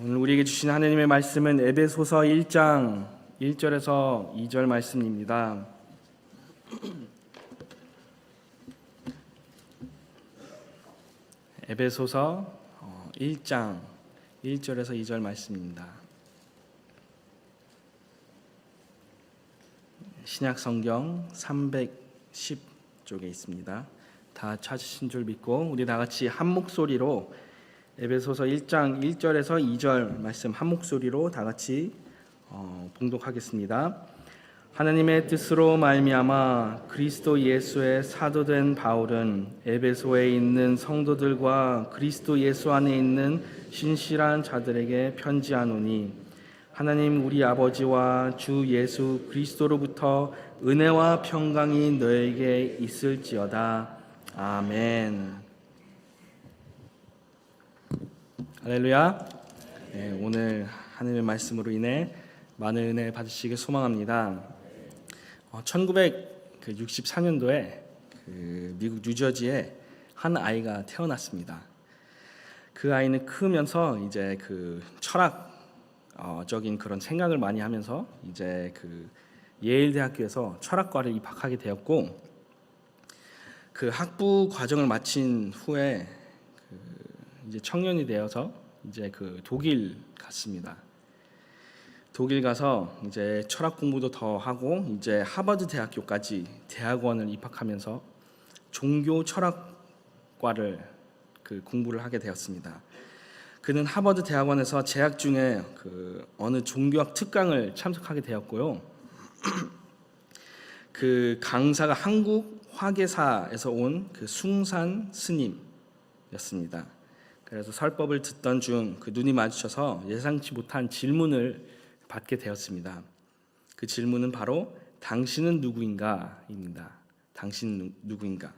오늘 우리에게 주신 하나님의 말씀은 에베소서 1장 1절에서 2절 말씀입니다. 에베소서 1장 1절에서 2절 말씀입니다. 신약 성경 310쪽에 있습니다. 다 찾으신 줄 믿고 우리 다 같이 한 목소리로 에베소서 1장 1절에서 2절 말씀 한 목소리로 다 같이 어, 봉독하겠습니다. 하나님의 뜻으로 말미암아 그리스도 예수의 사도된 바울은 에베소에 있는 성도들과 그리스도 예수 안에 있는 신실한 자들에게 편지하노니 하나님 우리 아버지와 주 예수 그리스도로부터 은혜와 평강이 너에게 있을지어다. 아멘. 할렐루야. 네, 오늘 하나님의 말씀으로 인해 많은 은혜 받으시길 소망합니다. 어, 1964년도에 그 미국 뉴저지에 한 아이가 태어났습니다. 그 아이는 크면서 이제 그 철학적인 그런 생각을 많이 하면서 이제 그 예일 대학교에서 철학과를 입학하게 되었고 그 학부 과정을 마친 후에 그 이제 청년이 되어서 이제 그 독일 갔습니다. 독일 가서 이제 철학 공부도 더 하고 이제 하버드 대학교까지 대학원을 입학하면서 종교 철학과를 그 공부를 하게 되었습니다. 그는 하버드 대학원에서 재학 중에 그 어느 종교학 특강을 참석하게 되었고요. 그 강사가 한국 화계사에서 온 그 숭산 스님이었습니다. 그래서 설법을 듣던 중 그 눈이 마주쳐서 예상치 못한 질문을 받게 되었습니다. 그 질문은 바로 당신은 누구인가입니다. 당신 누구인가?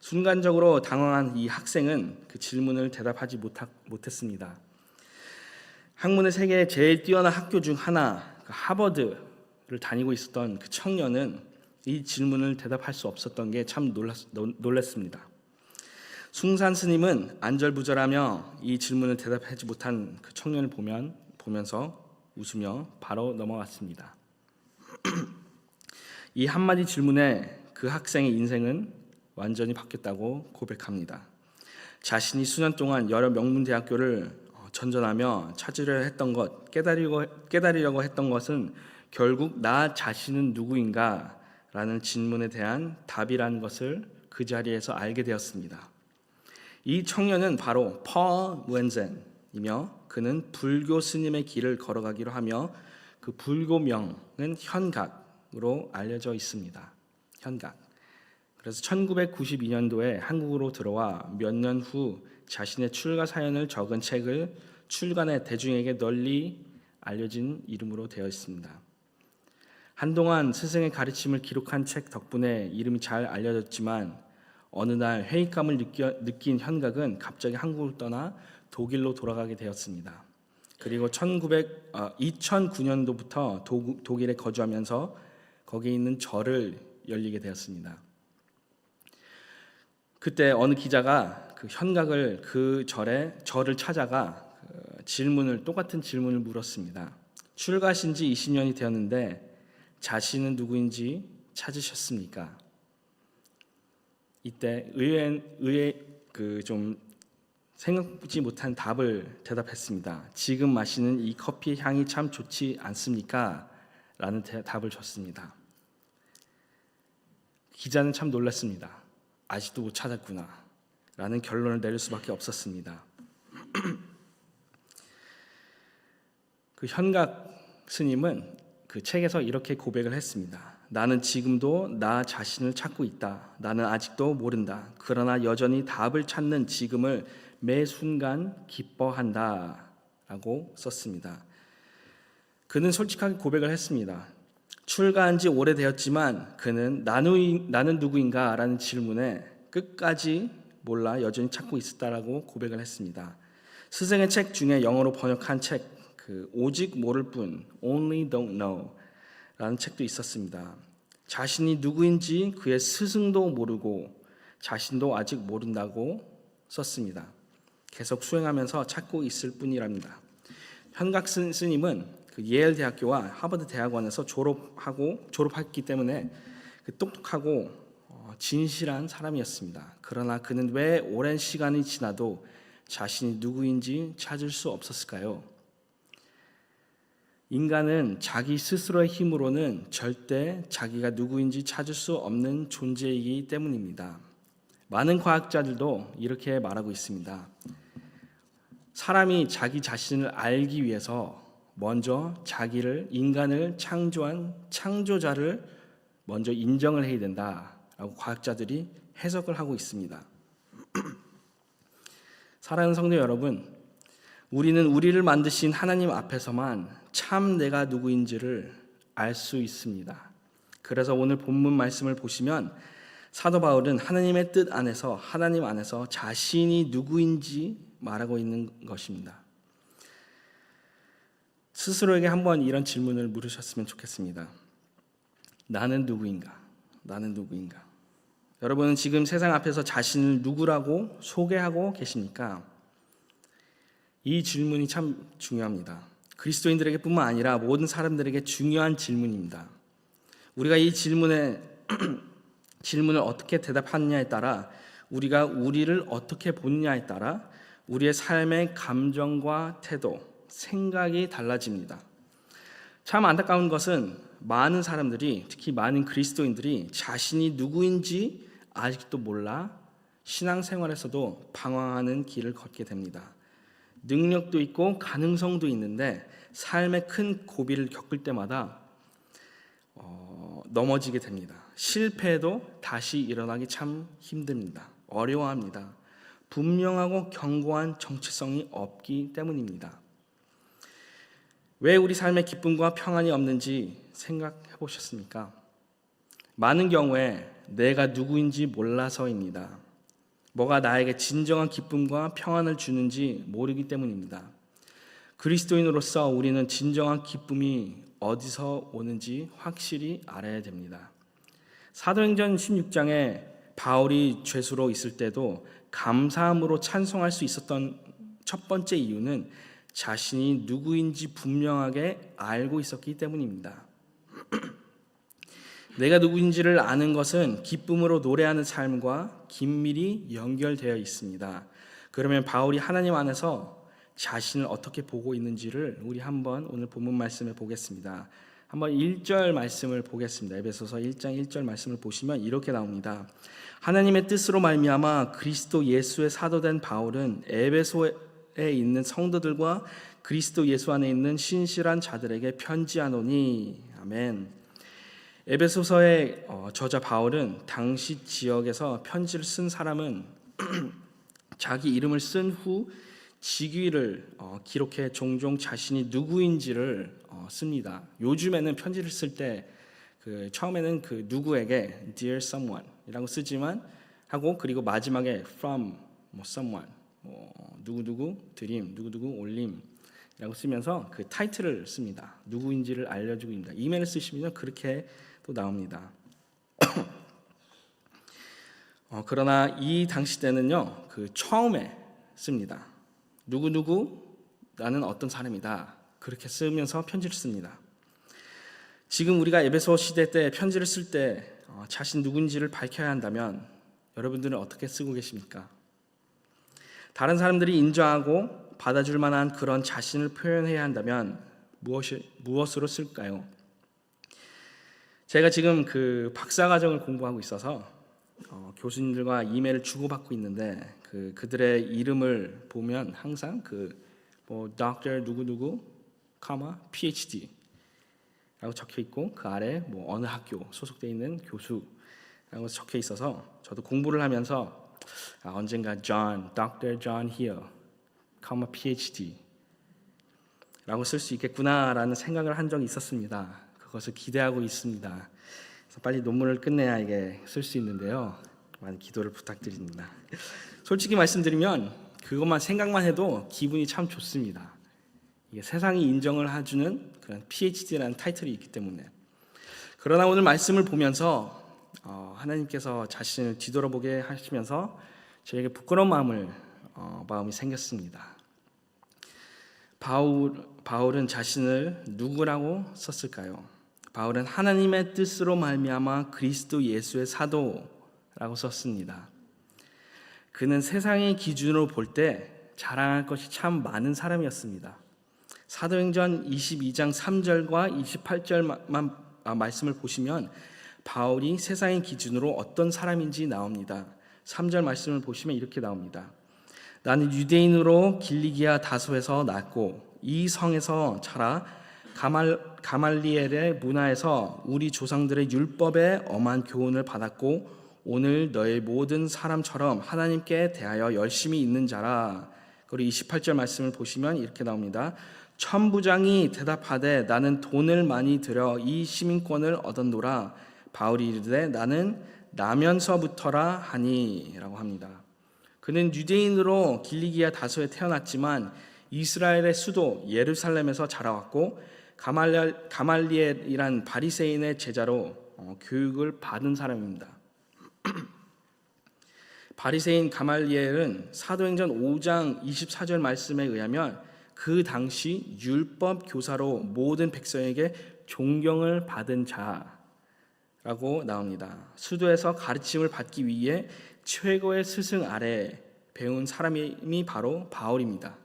순간적으로 당황한 이 학생은 그 질문을 대답하지 못하, 못했습니다. 학문의 세계에 제일 뛰어난 학교 중 하나 그 하버드를 다니고 있었던 그 청년은 이 질문을 대답할 수 없었던 게 참 놀랐습니다. 숭산 스님은 안절부절하며 이 질문을 대답하지 못한 그 청년을 보면 보면서 웃으며 바로 넘어갔습니다. 이 한마디 질문에 그 학생의 인생은 완전히 바뀌었다고 고백합니다. 자신이 수년 동안 여러 명문 대학교를 전전하며 찾으려 했던 것, 깨달으려고, 깨달으려고 했던 것은 결국 나 자신은 누구인가 라는 질문에 대한 답이라는 것을 그 자리에서 알게 되었습니다. 이 청년은 바로 퍼 웬젠이며 그는 불교 스님의 길을 걸어가기로 하며 그 불교명은 현각으로 알려져 있습니다. 현각. 그래서 1992년도에 한국으로 들어와 몇 년 후 자신의 출가 사연을 적은 책을 출간해 대중에게 널리 알려진 이름으로 되어 있습니다. 한동안 스승의 가르침을 기록한 책 덕분에 이름이 잘 알려졌지만 어느 날 회의감을 느껴, 느낀 현각은 갑자기 한국을 떠나 독일로 돌아가게 되었습니다. 그리고 1900, 어, 2009년도부터 도, 독일에 거주하면서 거기에 있는 절을 열리게 되었습니다. 그때 어느 기자가 그 현각을 그 절에 절을 찾아가 그 질문을 똑같은 질문을 물었습니다. 출가하신 지 20년이 되었는데 자신은 누구인지 찾으셨습니까? 이때 의외 의외 그좀 생각지 못한 답을 대답했습니다. 지금 마시는 이 커피 향이 참 좋지 않습니까? 라는 답을 줬습니다. 기자는 참 놀랐습니다. 아직도 못 찾았구나. 라는 결론을 내릴 수밖에 없었습니다. 그 현각 스님은 그 책에서 이렇게 고백을 했습니다. 나는 지금도 나 자신을 찾고 있다. 나는 아직도 모른다. 그러나 여전히 답을 찾는 지금을 매 순간 기뻐한다 라고 썼습니다. 그는 솔직하게 고백을 했습니다. 출가한 지 오래되었지만 그는 나는 누구인가 라는 질문에 끝까지 몰라 여전히 찾고 있었다라고 고백을 했습니다. 스승의 책 중에 영어로 번역한 책, 그 오직 모를 뿐, Only Don't Know 라는 책도 있었습니다. 자신이 누구인지 그의 스승도 모르고 자신도 아직 모른다고 썼습니다. 계속 수행하면서 찾고 있을 뿐이랍니다. 현각 스- 스님은 그 예일 대학교와 하버드 대학원에서 졸업하고 졸업했기 때문에 그 똑똑하고 어, 진실한 사람이었습니다. 그러나 그는 왜 오랜 시간이 지나도 자신이 누구인지 찾을 수 없었을까요? 인간은 자기 스스로의 힘으로는 절대 자기가 누구인지 찾을 수 없는 존재이기 때문입니다. 많은 과학자들도 이렇게 말하고 있습니다. 사람이 자기 자신을 알기 위해서 먼저 자기를 인간을 창조한 창조자를 먼저 인정을 해야 된다라고 과학자들이 해석을 하고 있습니다. 사랑하는 성도 여러분, 우리는 우리를 만드신 하나님 앞에서만 참 내가 누구인지를 알 수 있습니다. 그래서 오늘 본문 말씀을 보시면 사도 바울은 하나님의 뜻 안에서 하나님 안에서 자신이 누구인지 말하고 있는 것입니다. 스스로에게 한번 이런 질문을 물으셨으면 좋겠습니다. 나는 누구인가? 나는 누구인가? 여러분은 지금 세상 앞에서 자신을 누구라고 소개하고 계십니까? 이 질문이 참 중요합니다. 그리스도인들에게 뿐만 아니라 모든 사람들에게 중요한 질문입니다. 우리가 이 질문에 질문을 어떻게 대답하느냐에 따라 우리가 우리를 어떻게 보느냐에 따라 우리의 삶의 감정과 태도, 생각이 달라집니다. 참 안타까운 것은 많은 사람들이 특히 많은 그리스도인들이 자신이 누구인지 아직도 몰라 신앙생활에서도 방황하는 길을 걷게 됩니다. 능력도 있고 가능성도 있는데 삶의 큰 고비를 겪을 때마다 어, 넘어지게 됩니다. 실패도 다시 일어나기 참 힘듭니다. 어려워합니다. 분명하고 견고한 정체성이 없기 때문입니다. 왜 우리 삶에 기쁨과 평안이 없는지 생각해 보셨습니까? 많은 경우에 내가 누구인지 몰라서입니다. 뭐가 나에게 진정한 기쁨과 평안을 주는지 모르기 때문입니다. 그리스도인으로서 우리는 진정한 기쁨이 어디서 오는지 확실히 알아야 됩니다. 사도행전 16장에 바울이 죄수로 있을 때도 감사함으로 찬송할 수 있었던 첫 번째 이유는 자신이 누구인지 분명하게 알고 있었기 때문입니다. 내가 누구인지를 아는 것은 기쁨으로 노래하는 삶과 긴밀히 연결되어 있습니다. 그러면 바울이 하나님 안에서 자신을 어떻게 보고 있는지를 우리 한번 오늘 본문 말씀을 보겠습니다. 한번 1절 말씀을 보겠습니다. 에베소서 1장 1절 말씀을 보시면 이렇게 나옵니다. 하나님의 뜻으로 말미암아 그리스도 예수의 사도된 바울은 에베소에 있는 성도들과 그리스도 예수 안에 있는 신실한 자들에게 편지하노니 아멘. 에베소서의 어, 저자 바울은 당시 지역에서 편지를 쓴 사람은 자기 이름을 쓴 후 직위를 어, 기록해 종종 자신이 누구인지를 어, 씁니다. 요즘에는 편지를 쓸 때 그 처음에는 그 누구에게 dear someone이라고 쓰지만 하고 그리고 마지막에 from 뭐 someone 뭐 누구 누구 드림 누구 누구 올림이라고 쓰면서 그 타이틀을 씁니다. 누구인지를 알려주고 있습니다. 이메일 쓰시면 그렇게 또 나옵니다. 어, 그러나 이 당시 때는요, 그 처음에 씁니다. 누구 누구 나는 어떤 사람이다 그렇게 쓰면서 편지를 씁니다. 지금 우리가 에베소 시대 때 편지를 쓸때 어, 자신 누군지를 밝혀야 한다면 여러분들은 어떻게 쓰고 계십니까? 다른 사람들이 인정하고 받아줄 만한 그런 자신을 표현해야 한다면 무엇이, 무엇으로 쓸까요? 제가 지금 그 박사 과정을 공부하고 있어서 어, 교수님들과 이메일을 주고받고 있는데 그 그들의 이름을 보면 항상 그뭐 Dr. 누구 누구, 카마 PhD라고 적혀 있고 그 아래 뭐 어느 학교 소속돼 있는 교수라고 적혀 있어서 저도 공부를 하면서 아, 언젠가 John, Dr. John here, 카마 PhD 라고 쓸 수 있겠구나라는 생각을 한 적이 있었습니다. 그것을 기대하고 있습니다. 그래서 빨리 논문을 끝내야 이게 쓸 수 있는데요. 많은 기도를 부탁드립니다. 솔직히 말씀드리면 그것만 생각만 해도 기분이 참 좋습니다. 이게 세상이 인정을 해주는 그런 PhD라는 타이틀이 있기 때문에. 그러나 오늘 말씀을 보면서 어, 하나님께서 자신을 뒤돌아보게 하시면서 저에게 부끄러운 마음을 어, 마음이 생겼습니다. 바울 바울은 자신을 누구라고 썼을까요? 바울은 하나님의 뜻으로 말미암아 그리스도 예수의 사도라고 썼습니다. 그는 세상의 기준으로 볼 때 자랑할 것이 참 많은 사람이었습니다. 사도행전 22장 3절과 28절만 아, 말씀을 보시면 바울이 세상의 기준으로 어떤 사람인지 나옵니다. 3절 말씀을 보시면 이렇게 나옵니다. 나는 유대인으로 길리기아 다소에서 났고 이 성에서 자라 가말 가말리엘의 문화에서 우리 조상들의 율법에 엄한 교훈을 받았고 오늘 너의 모든 사람처럼 하나님께 대하여 열심히 있는 자라. 그리고 28절 말씀을 보시면 이렇게 나옵니다. 천부장이 대답하되 나는 돈을 많이 들여 이 시민권을 얻었노라. 바울이 이르되 나는 나면서부터라 하니라고 합니다. 그는 유대인으로 길리기아 다소에 태어났지만 이스라엘의 수도 예루살렘에서 자라왔고 가말리엘, 가말리엘이란 바리새인의 제자로 어, 교육을 받은 사람입니다. 바리새인 가말리엘은 사도행전 5장 24절 말씀에 의하면 그 당시 율법 교사로 모든 백성에게 존경을 받은 자라고 나옵니다. 수도에서 가르침을 받기 위해 최고의 스승 아래 배운 사람이 바로 바울입니다.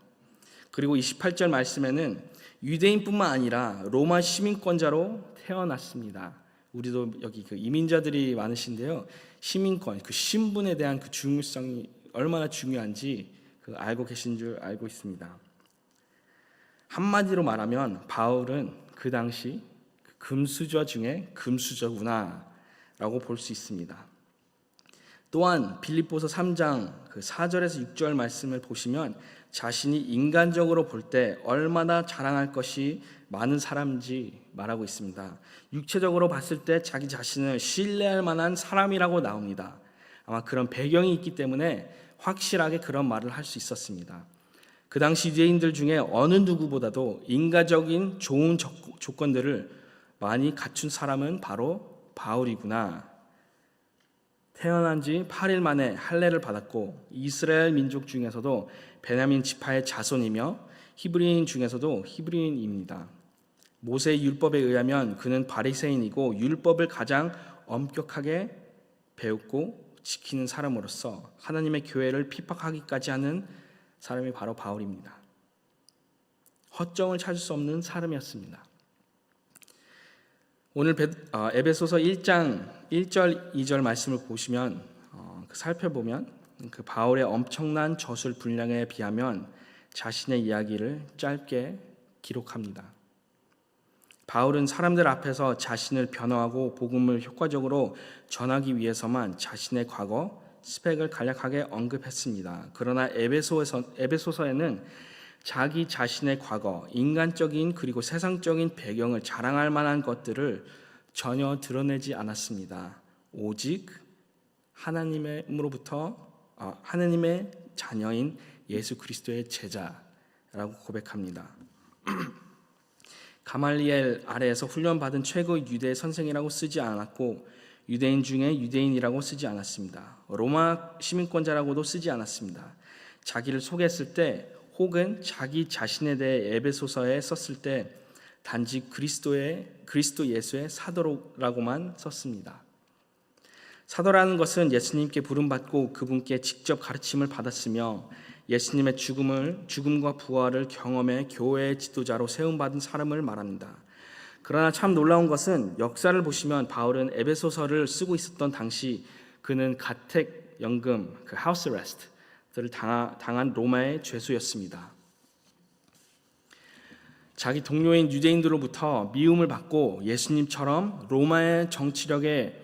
그리고 28절 말씀에는 유대인뿐만 아니라 로마 시민권자로 태어났습니다. 우리도 여기 그 이민자들이 많으신데요. 시민권, 그 신분에 대한 그 중요성이 얼마나 중요한지 그 알고 계신 줄 알고 있습니다. 한마디로 말하면 바울은 그 당시 그 금수저 중에 금수저구나라고 볼 수 있습니다. 또한 빌립보서 3장 그 4절에서 6절 말씀을 보시면 자신이 인간적으로 볼 때 얼마나 자랑할 것이 많은 사람인지 말하고 있습니다. 육체적으로 봤을 때 자기 자신을 신뢰할 만한 사람이라고 나옵니다. 아마 그런 배경이 있기 때문에 확실하게 그런 말을 할 수 있었습니다. 그 당시 유대인들 중에 어느 누구보다도 인가적인 좋은 조건들을 많이 갖춘 사람은 바로 바울이구나. 태어난 지 8일 만에 할례를 받았고 이스라엘 민족 중에서도 베냐민 지파의 자손이며 히브리인 중에서도 히브리인입니다. 모세 율법에 의하면 그는 바리새인이고 율법을 가장 엄격하게 배웠고 지키는 사람으로서 하나님의 교회를 핍박하기까지 하는 사람이 바로 바울입니다. 허점을 찾을 수 없는 사람이었습니다. 오늘 어, 에베소서 1장 1절 2절 말씀을 보시면 어, 그 살펴보면 그 바울의 엄청난 저술 분량에 비하면 자신의 이야기를 짧게 기록합니다. 바울은 사람들 앞에서 자신을 변호하고 복음을 효과적으로 전하기 위해서만 자신의 과거 스펙을 간략하게 언급했습니다. 그러나 에베소에서, 에베소서에는 자기 자신의 과거, 인간적인 그리고 세상적인 배경을 자랑할 만한 것들을 전혀 드러내지 않았습니다. 오직 하나님으로부터 어, 하나님의 자녀인 예수 그리스도의 제자라고 고백합니다. 가말리엘 아래에서 훈련받은 최고 유대 선생이라고 쓰지 않았고 유대인 중에 유대인이라고 쓰지 않았습니다. 로마 시민권자라고도 쓰지 않았습니다. 자기를 소개했을 때 혹은 자기 자신에 대해 에베소서에 썼을 때 단지 그리스도의 그리스도 예수의 사도라고만 썼습니다. 사도라는 것은 예수님께 부름받고 그분께 직접 가르침을 받았으며 예수님의 죽음을 죽음과 부활을 경험해 교회의 지도자로 세움 받은 사람을 말합니다. 그러나 참 놀라운 것은 역사를 보시면 바울은 에베소서를 쓰고 있었던 당시 그는 가택 연금 그 하우스 레스트를 당한 로마의 죄수였습니다. 자기 동료인 유대인들로부터 미움을 받고 예수님처럼 로마의 정치력에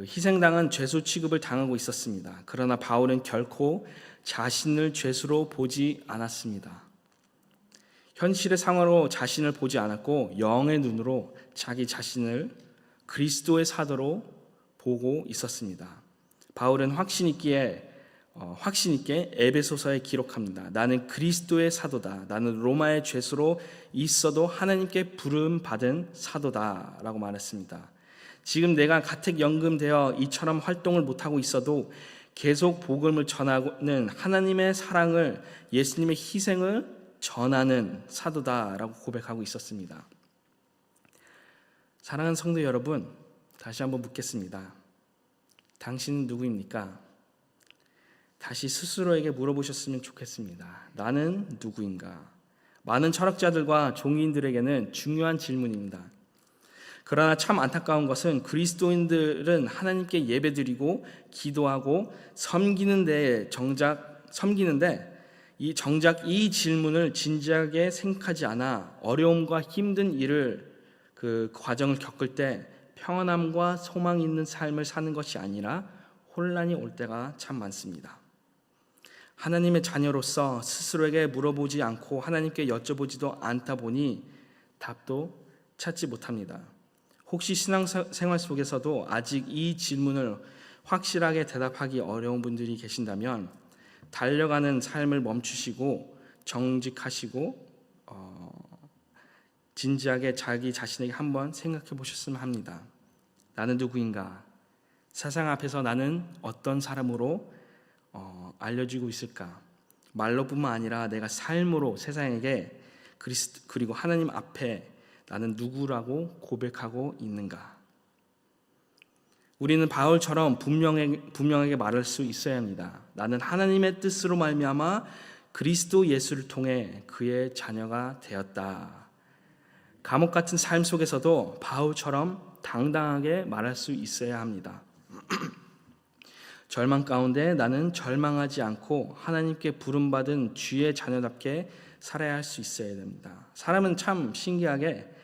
그 희생당한 죄수 취급을 당하고 있었습니다. 그러나 바울은 결코 자신을 죄수로 보지 않았습니다. 현실의 상황으로 자신을 보지 않았고 영의 눈으로 자기 자신을 그리스도의 사도로 보고 있었습니다. 바울은 확신 있기에 어, 확신 있게 에베소서에 기록합니다. 나는 그리스도의 사도다. 나는 로마의 죄수로 있어도 하나님께 부름 받은 사도다라고 말했습니다. 지금 내가 가택연금되어 이처럼 활동을 못하고 있어도 계속 복음을 전하는 하나님의 사랑을 예수님의 희생을 전하는 사도다라고 고백하고 있었습니다. 사랑하는 성도 여러분, 다시 한번 묻겠습니다. 당신은 누구입니까? 다시 스스로에게 물어보셨으면 좋겠습니다. 나는 누구인가? 많은 철학자들과 종인들에게는 중요한 질문입니다. 그러나 참 안타까운 것은 그리스도인들은 하나님께 예배드리고 기도하고 섬기는 데 정작 섬기는데 이 정작 이 질문을 진지하게 생각하지 않아 어려움과 힘든 일을 그 과정을 겪을 때 평안함과 소망 있는 삶을 사는 것이 아니라 혼란이 올 때가 참 많습니다. 하나님의 자녀로서 스스로에게 물어보지 않고 하나님께 여쭤보지도 않다 보니 답도 찾지 못합니다. 혹시 신앙생활 속에서도 아직 이 질문을 확실하게 대답하기 어려운 분들이 계신다면 달려가는 삶을 멈추시고 정직하시고 어, 진지하게 자기 자신에게 한번 생각해 보셨으면 합니다. 나는 누구인가? 세상 앞에서 나는 어떤 사람으로 어, 알려지고 있을까? 말로뿐만 아니라 내가 삶으로 세상에게 그리스도 그리고 하나님 앞에 나는 누구라고 고백하고 있는가? 우리는 바울처럼 분명하게, 분명하게 말할 수 있어야 합니다. 나는 하나님의 뜻으로 말미암아 그리스도 예수를 통해 그의 자녀가 되었다. 감옥 같은 삶 속에서도 바울처럼 당당하게 말할 수 있어야 합니다. 절망 가운데 나는 절망하지 않고 하나님께 부름받은 주의 자녀답게 살아야 할 수 있어야 됩니다. 사람은 참 신기하게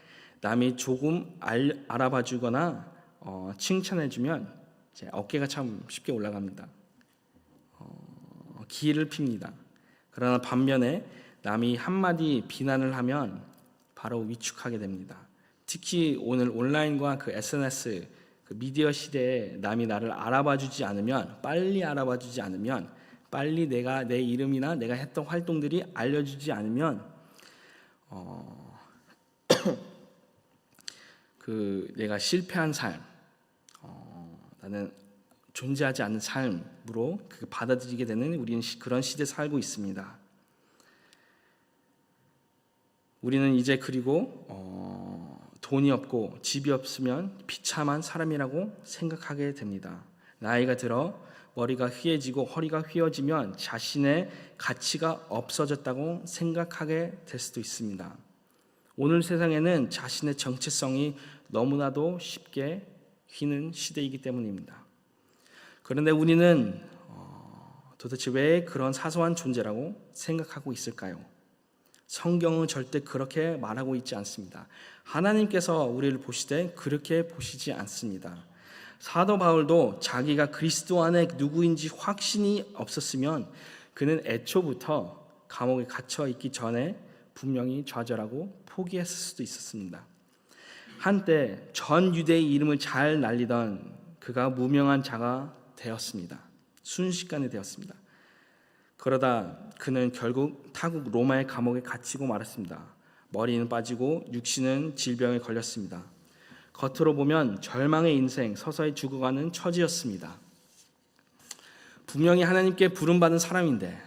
남이 조금 알, 아봐 주거나 어, 칭찬해 주면 어깨가 참 쉽게 올라갑니다. 어, 기를 핍니다. 그러나 반면에 남이 한마디 비난을 하면 바로 위축하게 됩니다. 특히 오늘 온라인과 그 SNS 그 미디어 시대에 남이 나를 알아봐 주지 않으면 빨리 알아봐 주지 않으면 빨리 내가 내 이름이나 내가 했던 활동들이 알려주지 않으면 어, 그 내가 실패한 삶 어, 나는 존재하지 않는 삶으로 그 받아들이게 되는 우리는 그런 시대에 살고 있습니다. 우리는 이제 그리고 어, 돈이 없고 집이 없으면 비참한 사람이라고 생각하게 됩니다. 나이가 들어 머리가 휘해지고 허리가 휘어지면 자신의 가치가 없어졌다고 생각하게 될 수도 있습니다. 오늘 세상에는 자신의 정체성이 너무나도 쉽게 휘는 시대이기 때문입니다. 그런데 우리는 어, 도대체 왜 그런 사소한 존재라고 생각하고 있을까요? 성경은 절대 그렇게 말하고 있지 않습니다. 하나님께서 우리를 보시되 그렇게 보시지 않습니다. 사도 바울도 자기가 그리스도 안에 누구인지 확신이 없었으면 그는 애초부터 감옥에 갇혀 있기 전에 분명히 좌절하고 포기했을 수도 있었습니다. 한때 전 유대의 이름을 잘 날리던 그가 무명한 자가 되었습니다. 순식간에 되었습니다. 그러다 그는 결국 타국 로마의 감옥에 갇히고 말았습니다. 머리는 빠지고 육신은 질병에 걸렸습니다. 겉으로 보면 절망의 인생, 서서히 죽어가는 처지였습니다. 분명히 하나님께 부름받은 사람인데,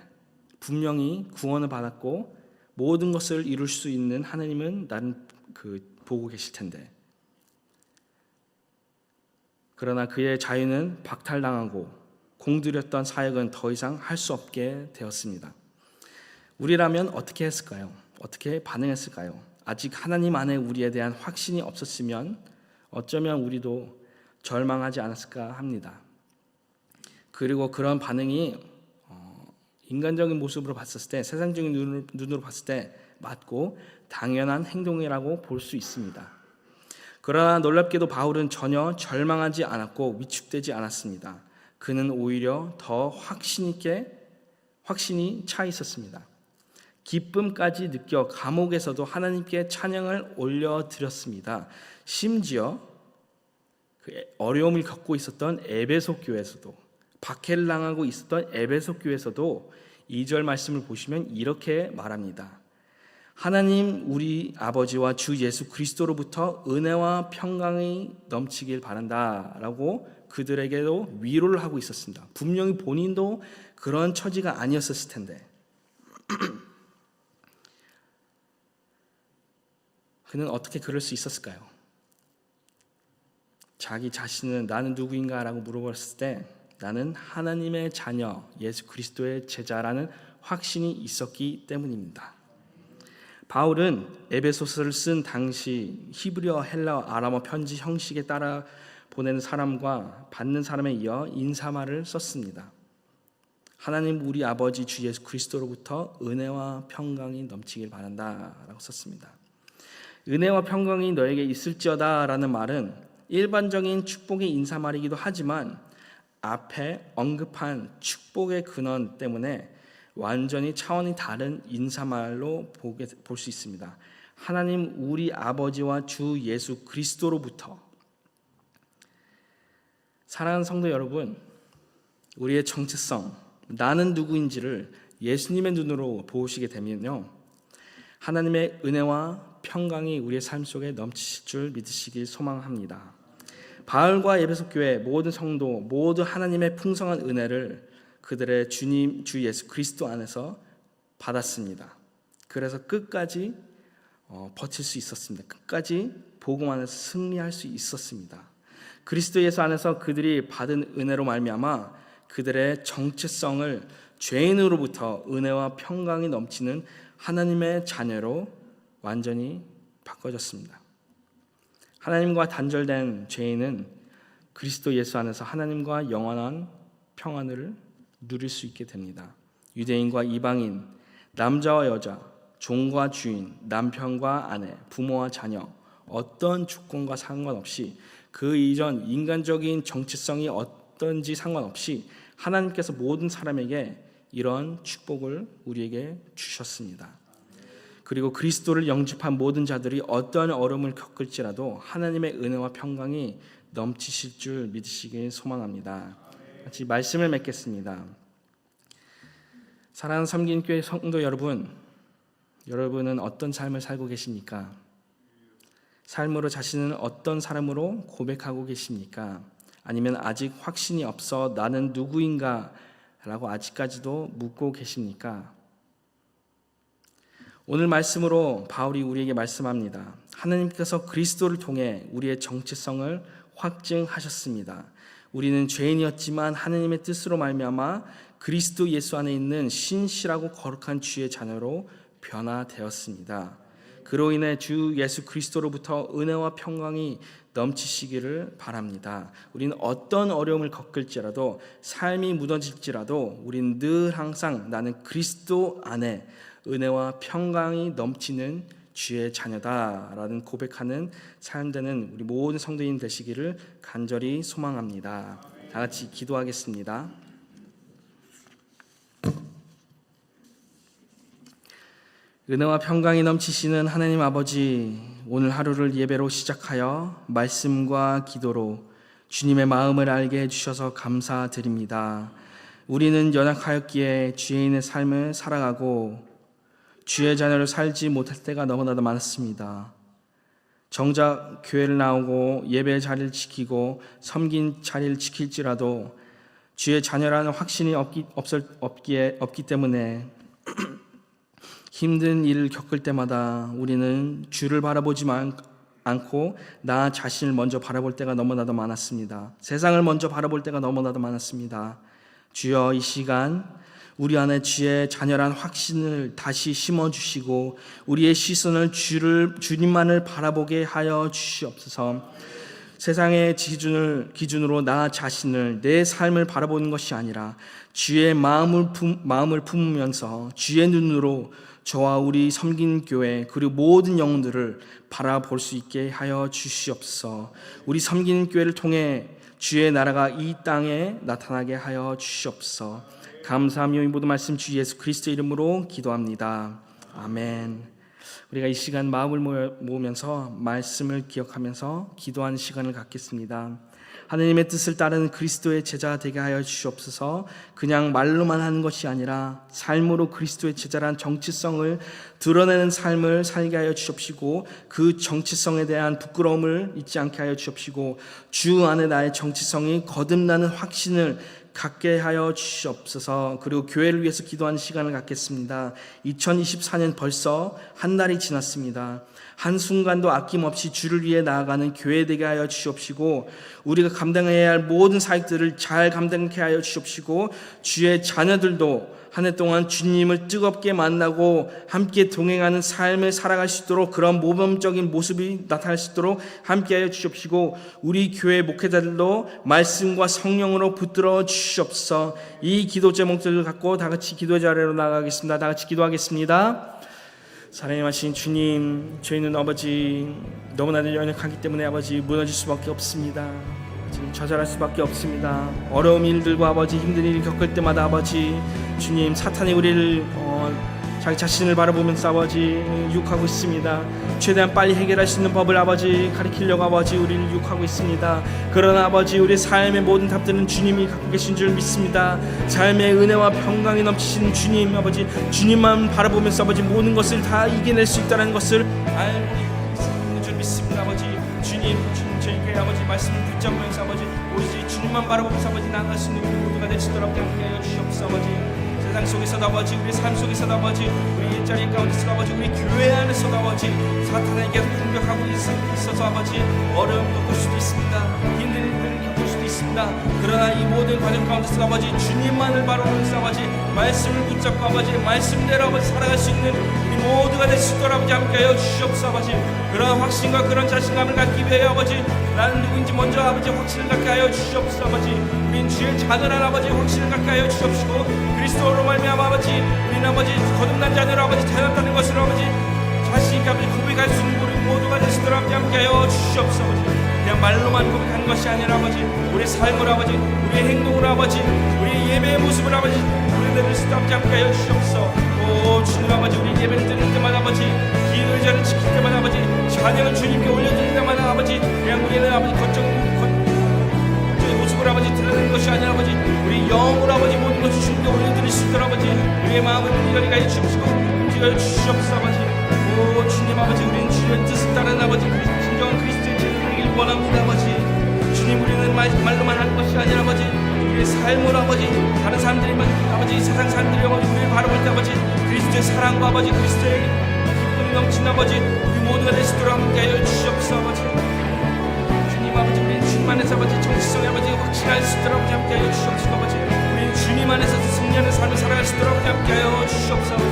분명히 구원을 받았고 모든 것을 이룰 수 있는 하나님은 나는 그 보고 계실 텐데. 그러나 그의 자유는 박탈당하고 공들였던 사역은 더 이상 할 수 없게 되었습니다. 우리라면 어떻게 했을까요? 어떻게 반응했을까요? 아직 하나님 안에 우리에 대한 확신이 없었으면 어쩌면 우리도 절망하지 않았을까 합니다. 그리고 그런 반응이 어, 인간적인 모습으로 봤을 때, 세상적인 눈으로, 봤을 때 맞고 당연한 행동이라고 볼 수 있습니다. 그러나 놀랍게도 바울은 전혀 절망하지 않았고 위축되지 않았습니다. 그는 오히려 더 확신 있게 확신이 차 있었습니다. 기쁨까지 느껴 감옥에서도 하나님께 찬양을 올려 드렸습니다. 심지어 그 어려움을 겪고 있었던 에베소 교회에서도 박해를 당하고 있었던 에베소 교회에서도 2절 말씀을 보시면 이렇게 말합니다. 하나님 우리 아버지와 주 예수 그리스도로부터 은혜와 평강이 넘치길 바란다라고 그들에게도 위로를 하고 있었습니다. 분명히 본인도 그런 처지가 아니었을 텐데 그는 어떻게 그럴 수 있었을까요? 자기 자신은 나는 누구인가라고 물어봤을 때 나는 하나님의 자녀 예수 그리스도의 제자라는 확신이 있었기 때문입니다. 바울은 에베소서를 쓴 당시 히브리어, 헬라어, 아람어 편지 형식에 따라 보내는 사람과 받는 사람에 이어 인사말을 썼습니다. 하나님 우리 아버지 주 예수 그리스도로부터 은혜와 평강이 넘치길 바란다라고 썼습니다. 은혜와 평강이 너에게 있을지어다라는 말은 일반적인 축복의 인사말이기도 하지만 앞에 언급한 축복의 근원 때문에 완전히 차원이 다른 인사말로 볼 수 있습니다. 하나님 우리 아버지와 주 예수 그리스도로부터 사랑하는 성도 여러분, 우리의 정체성, 나는 누구인지를 예수님의 눈으로 보시게 되면요. 하나님의 은혜와 평강이 우리의 삶 속에 넘치실 줄 믿으시길 소망합니다. 바울과 예배석 교회 모든 성도 모두 하나님의 풍성한 은혜를 그들의 주님 주 예수 그리스도 안에서 받았습니다. 그래서 끝까지 어, 버틸 수 있었습니다. 끝까지 복음 안에서 승리할 수 있었습니다. 그리스도 예수 안에서 그들이 받은 은혜로 말미암아 그들의 정체성을 죄인으로부터 은혜와 평강이 넘치는 하나님의 자녀로 완전히 바꿔졌습니다. 하나님과 단절된 죄인은 그리스도 예수 안에서 하나님과 영원한 평안을 누릴 수 있게 됩니다. 유대인과 이방인, 남자와 여자, 종과 주인, 남편과 아내, 부모와 자녀, 어떤 조건과 상관없이 그 이전 인간적인 정체성이 어떤지 상관없이 하나님께서 모든 사람에게 이런 축복을 우리에게 주셨습니다. 그리고 그리스도를 영접한 모든 자들이 어떤 어려움을 겪을지라도 하나님의 은혜와 평강이 넘치실 줄 믿으시길 소망합니다. 같이 말씀을 맺겠습니다. 사랑하는 섬긴 교회 성도 여러분, 여러분은 어떤 삶을 살고 계십니까? 삶으로 자신은 어떤 사람으로 고백하고 계십니까? 아니면 아직 확신이 없어 나는 누구인가? 라고 아직까지도 묻고 계십니까? 오늘 말씀으로 바울이 우리에게 말씀합니다. 하나님께서 그리스도를 통해 우리의 정체성을 확증하셨습니다. 우리는 죄인이었지만 하나님의 뜻으로 말미암아 그리스도 예수 안에 있는 신실하고 거룩한 주의 자녀로 변화되었습니다. 그로 인해 주 예수 그리스도로부터 은혜와 평강이 넘치시기를 바랍니다. 우리는 어떤 어려움을 겪을지라도 삶이 무너질지라도 우리는 늘 항상 나는 그리스도 안에 은혜와 평강이 넘치는 주의 자녀다라는 고백하는 삶 되는 우리 모든 성도인 되시기를 간절히 소망합니다. 다 같이 기도하겠습니다. 은혜와 평강이 넘치시는 하나님 아버지, 오늘 하루를 예배로 시작하여 말씀과 기도로 주님의 마음을 알게 해주셔서 감사드립니다. 우리는 연약하였기에 주인의 삶을 살아가고 주의 자녀를 살지 못할 때가 너무나도 많았습니다. 정작 교회를 나오고 예배 자리를 지키고 섬긴 자리를 지킬지라도 주의 자녀라는 확신이 없기, 없을, 없기에, 없기 때문에 힘든 일을 겪을 때마다 우리는 주를 바라보지만 않고 나 자신을 먼저 바라볼 때가 너무나도 많았습니다. 세상을 먼저 바라볼 때가 너무나도 많았습니다. 주여 이 시간 우리 안에 주의 자녀란 확신을 다시 심어 주시고 우리의 시선을 주를 주님만을 바라보게 하여 주시옵소서. 세상의 기준을 기준으로 나 자신을 내 삶을 바라보는 것이 아니라 주의 마음을 품, 마음을 품으면서 주의 눈으로 저와 우리 섬긴 교회 그리고 모든 영혼들을 바라볼 수 있게 하여 주시옵소서. 우리 섬기는 교회를 통해 주의 나라가 이 땅에 나타나게 하여 주시옵소서. 감사하며 이 모든 말씀 주 예수 그리스도 이름으로 기도합니다. 아멘. 우리가 이 시간 마음을 모으면서 말씀을 기억하면서 기도하는 시간을 갖겠습니다. 하나님의 뜻을 따르는 그리스도의 제자가 되게 하여 주시옵소서. 그냥 말로만 하는 것이 아니라 삶으로 그리스도의 제자란 정치성을 드러내는 삶을 살게 하여 주옵시고 그 정치성에 대한 부끄러움을 잊지 않게 하여 주옵시고 주 안에 나의 정치성이 거듭나는 확신을 갖게 하여 주시옵소서. 그리고 교회를 위해서 기도하는 시간을 갖겠습니다. 2024년 벌써 한 달이 지났습니다. 한 순간도 아낌없이 주를 위해 나아가는 교회 되게 하여 주시옵시고 우리가 감당해야 할 모든 사역들을 잘 감당케 하여 주시옵시고 주의 자녀들도 한 해 동안 주님을 뜨겁게 만나고 함께 동행하는 삶을 살아갈 수 있도록 그런 모범적인 모습이 나타날 수 있도록 함께하여 주시옵시고 우리 교회 목회자들도 말씀과 성령으로 붙들어 주시옵소서. 이 기도 제목들을 갖고 다 같이 기도 자리로 나가겠습니다. 다 같이 기도하겠습니다. 사랑의 하신 주님 저희는 아버지 너무나도 연약하기 때문에 아버지 무너질 수밖에 없습니다 지금 좌절할 수밖에 없습니다. 어려운 일들과 아버지 힘든 일을 겪을 때마다 아버지 주님 사탄이 우리를 어, 자기 자신을 바라보면서 아버지 유혹하고 있습니다. 최대한 빨리 해결할 수 있는 법을 아버지 가리키려고 아버지 우리를 유혹하고 있습니다. 그러나 아버지 우리 삶의 모든 답들은 주님이 갖고 계신 줄 믿습니다. 삶의 은혜와 평강이 넘치신 주님 아버지 주님만 바라보면서 아버지 모든 것을 다 이겨낼 수 있다는 것을 알고 있는 줄 믿습니다. 아버지 주님 아버지 말씀을 붙잡으면서 아버지 오직 주님만 바라보면서 아버지 나아갈 수 있는 우리 모두가 될 수 있도록 함께 하여 주시옵소서 아버지. 세상 속에서도 아버지 우리 삶 속에서도 아버지 우리 일자리 가운데서도 아버지 우리 교회 안에서도 아버지 사탄에게 공격하고 있- 있어서 아버지 어려움 겪을 수도 있습니다. 힘든 일들을 겪을 수도 있습니다. 그러나 이 모든 과정 가운데서 아버지 주님만을 바라보면서 아버지 말씀을 붙잡고 아버지 말씀대로 아버지 살아갈 수 있는 우리 모두가 될 수 있도록 아버지 함께하여 주시옵소서 아버지. 그런 확신과 그런 자신감을 갖기 위해 아버지 나는 누구인지 먼저 아버지 확신을 갖게 하여 주시옵소서 아버지. 우린 주의 자녀란 아버지 확신을 갖게 하여 주시옵시고 그리스도로 말미암아 아버지 우리는 아버지 거듭난 자녀로 아버지 태어났다는 것을 아버지 자신 있게 아버지 고백할 수 있는 우리 모두가 있도록 함께 하여 주시옵소서 아버지. 그냥 말로만 고백하는 것이 아니라 아버지 우리의 삶을 아버지 우리의 행동을 아버지 우리의 예배의 모습을 아버지 수 있도록 함께 하여 주시옵소서. 오 주님 아버지 우리 예배를 드릴 때마다 아버지 긴 의자를 지킬 때마다 아버지 찬양을 주님께 올려드릴 때마다 아버지 그냥 우리는 아버지 겉정 겉 저의 모습을 아버지 드러내는 것이 아니라 아버지 우리 영으로 아버지 모든 것을 주님께 올려드릴 수 있도록 아버지 우리의 마음을 문열리게 해 주시옵시고 움직여 주시옵소서 아버지. 오 주님 아버지 우리는 주님의 뜻을 따르는 아버지 진정한 그리스도의 제자되길 원합니다 아버지 주님 우리는 말, 말로만 하는 것이 아니라 아버지 우리의 삶을 아버지 다른 사람들이만 아버지 세상 사람들이 아버지 우리를 바라볼 때 아버지 그리스도의 사랑과 아버지 그리스도의 기쁨이 넘친 아버지 우리 모두가 될 수 있도록 함께하여 주시옵소서 아버지. 주님 아버지 우리는 주님 안에서 아버지 정체성의 아버지 확신할 수 있도록 함께하여 주시옵소서 아버지. 우리는 주님 안에서 승리하는 삶을 살아갈 수 있도록 함께하여 주시옵소서.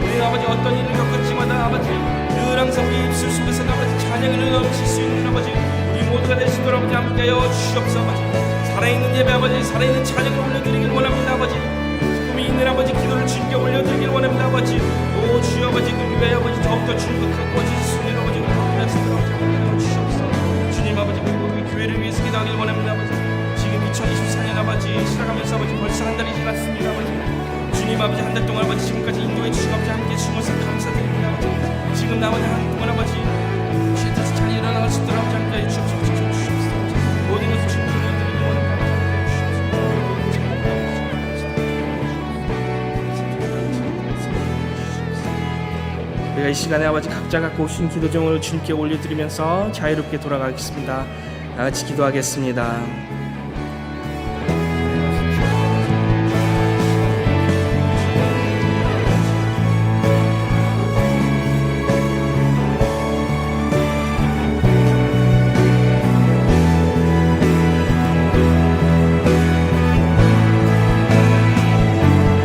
우리는 아버지 어떤 일을 겪었지마다 아버지 늘 항상 우리 입술 속에서 아버지 찬양을 넘칠 수 있는 아버지. 우리 모두가 될수 있도록 함께하여 주시옵소서. 아버지 살아있는 예배 아버지 살아있는 찬양을 올려드리길 원합니다 아버지. 꿈이 있는 아버지 기도를 주님께 올려드리길 원합니다 아버지. 오 주여 아버지 그 위에 아버지 더욱더 수 있는 아버지 우리 있도록 함께하여 주시옵소서. 주님 아버지 그리고 우리 교회를 위해서 기도하길 원합니다 아버지. 지금 2024년 아버지 시작하면서 아버지 벌써 한 달이 지났습니다 아버지. 주님 아버지 한 달 동안 아버지 지금까지 인도해 주시고 아버지 함께 것을 감사드립니다 아버지. 지금 나머지 한 동안 아버지 이 시간에 아버지 각자 갖고 오신 기도 제목을 주님께 올려드리면서 자유롭게 돌아가겠습니다. 다 같이 기도하겠습니다.